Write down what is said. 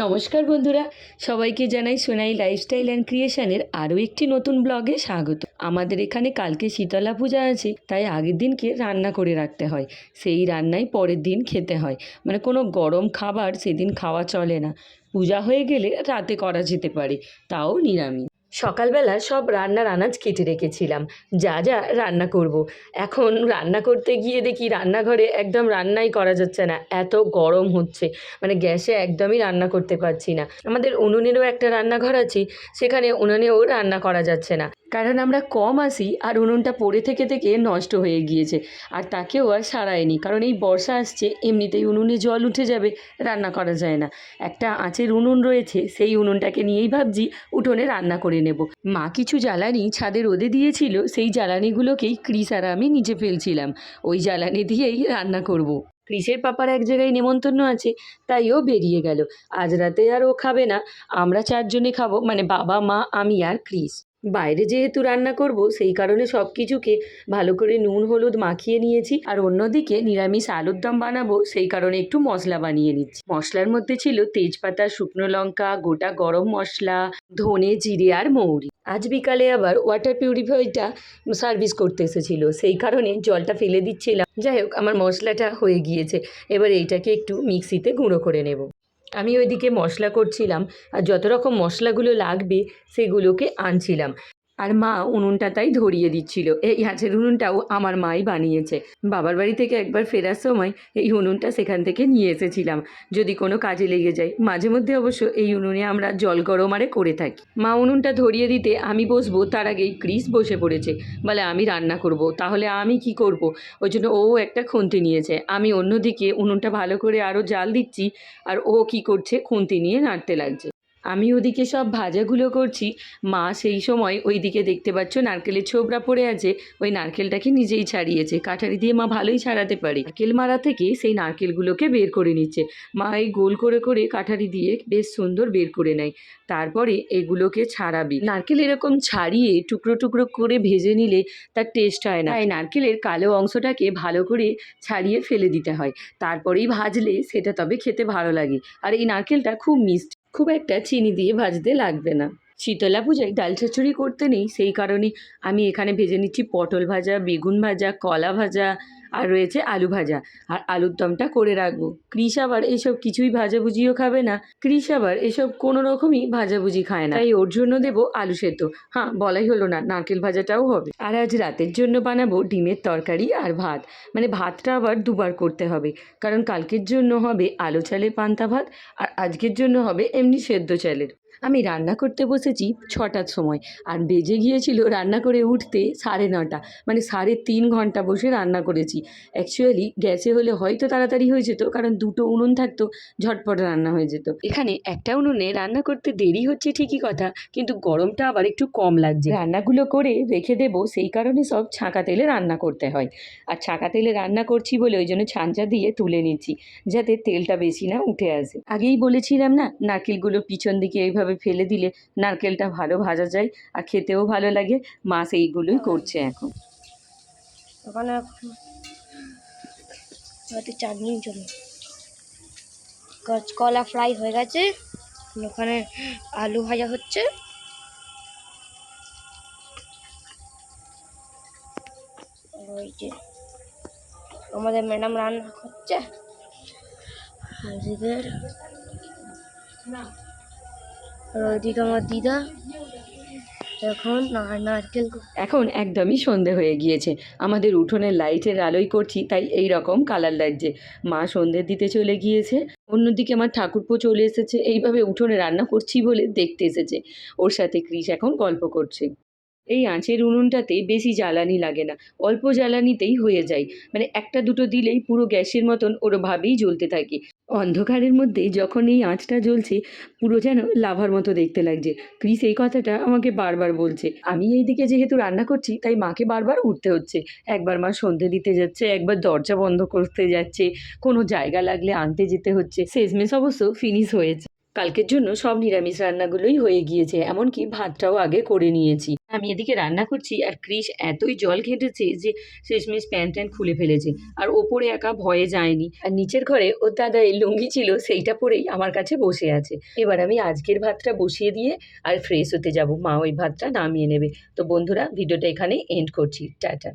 নমস্কার বন্ধুরা, সবাইকে জানাই সোনাই লাইফস্টাইল অ্যান্ড ক্রিয়েশনের আরও একটি নতুন ব্লগে স্বাগত। আমাদের এখানে কালকে শীতলা পূজা আছে, তাই আগের দিনকে রান্না করে রাখতে হয়। সেই রান্নাই পরের দিন খেতে হয়। মানে কোনো গরম খাবার সেদিন খাওয়া চলে না। পূজা হয়ে গেলে রাতে করা যেতে পারে, তাও নিরামিষ। সকালবেলা সব রান্নার আনাজ কেটে রেখেছিলাম। যা যা রান্না করব। এখন রান্না করতে গিয়ে দেখি রান্নাঘরে একদম রান্নাই করা যাচ্ছে না। এত গরম হচ্ছে। মানে গ্যাসে একদমই রান্না করতে পারছি না। আমাদের উনুনেরও একটা রান্নাঘর আছে। সেখানে উনুনেও রান্না করা যাচ্ছে না। কারণ আমরা কম আসি আর উনুনটা পড়ে থেকে থেকে নষ্ট হয়ে গিয়েছে। আর তাকেও আর সারায়নি। কারণ এই বর্ষা আসছে, এমনিতেই উনুনে জল উঠে যাবে, রান্না করা যায় না। একটা আঁচের উনুন রয়েছে, সেই উনুনটাকে নিয়েই ভাবছি উঠোনে রান্না করে নেব। মা কিছু জ্বালানি ছাদে রোদে দিয়েছিল, সেই জ্বালানিগুলোকেই ক্রিস আর আমি নিচে ফেলছিলাম। ওই জ্বালানি দিয়েই রান্না করব। ক্রিসের পাপার এক জায়গায় নেমন্তন্ন আছে, তাই ও বেরিয়ে গেল। আজ রাতে আর ও খাবে না, আমরা চারজনে খাব মানে বাবা, মা, আমি আর ক্রিস। বাইরে যেহেতু রান্না করব, সেই কারণে সব কিছুকে ভালো করে নুন, হলুদ মাখিয়ে নিয়েছি। আর অন্যদিকে নিরামিষ আলুর দম বানাবো, সেই কারণে একটু মশলা বানিয়ে নিচ্ছি। মশলার মধ্যে ছিল তেজপাতা, শুকনো লঙ্কা, গোটা গরম মশলা, ধনে জিরে আর মৌরি। আজ বিকালে আবার ওয়াটার পিউরিফাইটা সার্ভিস করতে এসেছিল, সেই কারণে জলটা ফেলে দিচ্ছিলাম। যাই হোক, আমার মশলাটা হয়ে গিয়েছে। এবার এইটাকে একটু মিক্সিতে গুঁড়ো করে নেব। আমি ওইদিকে মশলা করছিলাম আর যত রকম মশলাগুলো লাগবে সেগুলোকে আনছিলাম। আর মা উনুনটা তাই ধরিয়ে দিচ্ছিল। এই হাঁচের উনুনটাও আমার মাই বানিয়েছে। বাবার বাড়ি থেকে একবার ফেরার সময় এই উনুনটা সেখান থেকে নিয়ে এসেছিলাম। যদি কোনো কাজে লেগে যায়, মাঝে মধ্যে অবশ্য এই উনুনে আমরা জল গরম আরে করে থাকি। মা উনুনটা ধরিয়ে দিতে আমি বসবো, তার আগেই ক্রিস বসে পড়েছে। বলে, আমি রান্না করব, তাহলে আমি কি করব? ওই জন্য ও একটা খুন্তি নিয়েছে। আমি অন্যদিকে উনুনটা ভালো করে আরও জাল দিচ্ছি, আর ও কি করছে, খুন্তি নিয়ে নাড়তে লাগছে। আমি ওদিকে সব ভাজাগুলো করছি। মা সেই সময় ওইদিকে দেখতে পাচ্ছ নারকেলের ছোবড়া পড়ে আছে, ওই নারকেলটাকে নিজেই ছাড়িয়েছে। কাঠারি দিয়ে মা ভালোই ছাড়াতে পারে। নারকেল মারা থেকে সেই নারকেলগুলোকে বের করে নিচ্ছে। মা এই গোল করে করে কাঠারি দিয়ে বেশ সুন্দর বের করে নেয়। তারপরে এগুলোকে ছাড়াবি। নারকেল এরকম ছাড়িয়ে টুকরো টুকরো করে ভেজে নিলে তার টেস্ট হয় না। তাই নারকেলের কালো অংশটাকে ভালো করে ছাড়িয়ে ফেলে দিতে হয়। তারপরেই ভাজলে সেটা তবে খেতে ভালো লাগে। আর এই নারকেলটা খুব মিষ্টি। খুব একটা চিনি দিয়ে ভাজতে লাগবে না। শীতলা পূজায় ডাল চচ্চড়ি করতে নেই, সেই কারণে আমি এখানে ভেজে নিচ্ছি পটল ভাজা, বেগুন ভাজা, কলা ভাজা আর রয়েছে আলু ভাজা। আর আলুর দমটা করে রাখব। ক্রিস আবার এসব কিছুই ভাজাভুজিও খাবে না। ক্রিস আবার এসব কোনো রকমই ভাজাভুজি খায় না। তাই ওর জন্য দেবো আলু সেদ্ধ। হ্যাঁ বলাই হলো না, নারকেল ভাজাটাও হবে। আর আজ রাতের জন্য বানাবো ডিমের তরকারি আর ভাত। মানে ভাতটা আবার দুবার করতে হবে। কারণ কালকের জন্য হবে আলু চালের পান্তা ভাত আর আজকের জন্য হবে এমনি সেদ্ধ চালের। আমি রান্না করতে বসেছি ছটার সময় আর বেজে গিয়েছিল রান্না করে উঠতে সাড়ে নটা। মানে সাড়ে তিন ঘণ্টা বসে রান্না করেছি। অ্যাকচুয়ালি গ্যাসে হলে হয়তো তাড়াতাড়ি হয়ে যেত, কারণ দুটো উনুন থাকতো, ঝটপট রান্না হয়ে যেত। এখানে একটা উনুনে রান্না করতে দেরি হচ্ছে ঠিকই কথা, কিন্তু গরমটা আবার একটু কম লাগছে। রান্নাগুলো করে রেখে দেবো, সেই কারণে সব ছাঁকা তেলে রান্না করতে হয়। আর ছাঁকা তেলে রান্না করছি বলে ওই জন্য ছাঁচা দিয়ে তুলে নিচ্ছি, যাতে তেলটা বেশি না উঠে আসে। আগেই বলেছিলাম না, নারকেলগুলো পিছন দিকে এইভাবে ফেলে দিলে নারকেলটা ভালো ভাজা যায় আর খেতেও ভালো লাগে। মা সেইগুলোই করছে এখন। ওখানে হয়তো চাটনি চলে কলা ফ্রাই হয়ে গেছে। ওখানে আলু ভাজা হচ্ছে। ওই যে আমাদের ম্যাডাম রান্না করছে। ওদিকে আর ওইদিকে আমার দিদা, এখন নারকেল এখন একদমই সন্ধে হয়ে গিয়েছে। আমাদের উঠোনের লাইটের আলোই করছি, তাই এই রকম কালার লাগছে। মা সন্ধে দিতে চলে গিয়েছে। অন্যদিকে আমার ঠাকুরপো চলে এসেছে। এইভাবে উঠোনে রান্না করছি বলে দেখতে এসেছে। ওর সাথে ক্রিস এখন গল্প করছে। এই আঁচের উনুনটাতে বেশি জ্বালানি লাগে না। অল্প জ্বালানিতেই হয়ে যায়। মানে একটা দুটো দিলেই পুরো গ্যাসের মতন ওরভাবেই জ্বলতে থাকে। অন্ধকারের মধ্যে যখন এই আঁচটা জ্বলছে, পুরো যেন লাভার মতো দেখতে লাগছে। ক্রিস এই কথাটা আমাকে বারবার বলছে। আমি এই দিকে যেহেতু রান্না করছি, তাই মাকে বারবার উঠতে হচ্ছে। একবার মা সন্ধে দিতে যাচ্ছে, একবার দরজা বন্ধ করতে যাচ্ছে, কোনো জায়গা লাগলে আনতে যেতে হচ্ছে। শেষমেশ অবশ্য ফিনিশ হয়েছে। কালকের জন্য সব নিরামিষ রান্নাগুলোই হয়ে গিয়েছে, এমনকি ভাতটাও আগে করে নিয়েছি। আমি এদিকে রান্না করছি আর ক্রিস এতই জল ঘেঁটেছে যে শেষমেশ প্যান্ট ট্যান্ট খুলে ফেলেছে। আর ওপরে একা ভয়ে যায়নি। আর নিচের ঘরে ওর দাদা এই লুঙ্গি ছিল, সেইটা পরেই আমার কাছে বসে আছে। এবার আমি আজকের ভাতটা বসিয়ে দিয়ে আর ফ্রেশ হতে যাব। মা ওই ভাতটা নামিয়ে নেবে। তো বন্ধুরা, ভিডিওটা এখানেই এন্ড করছি। টাটা।